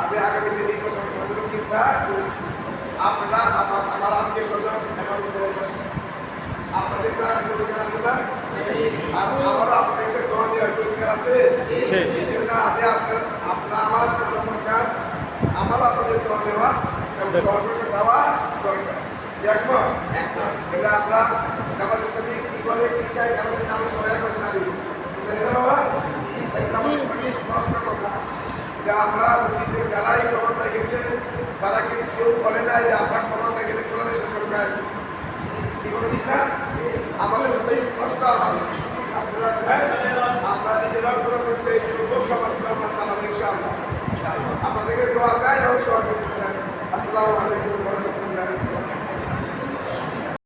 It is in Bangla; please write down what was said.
আমি আগামী দিনে নির্বাচন করার চিন্তা করেছি। আপনারা আমার আমার আত্মীয় স্বজন এবং আপনাদের তার অধিকার আছে না আর আমারও আপনাদের কাছে দোয়া দেওয়ার অধিকার আছে। এই জন্য আমি আপনার আপনার আমার দরকার আমার আপনাদের দোয়া দেওয়া এবং সহযোগিতা চাওয়া দরকার। আমরা জামাত ইসলামী কি করে কি চাই কারণ আমরা সবাই এখন জানি। যে আমরা অতীতে যারাই ক্ষমতা গেছে, তারা কিন্তু কেউ বলে নাই যে আমরা ক্ষমতা গেলে করলে সে সরকার কি বলে না? আমাদের মধ্যেই স্পষ্ট আমাদের সুযোগ আপনারা আমরা নিজেরা করে করতে এই যুব সমাজ আমরা চালাবো ইনশাআল্লাহ। আপনাদেরকে দোয়া চাই এবং সহযোগিতা চাই। আসসালামু আলাইকুম।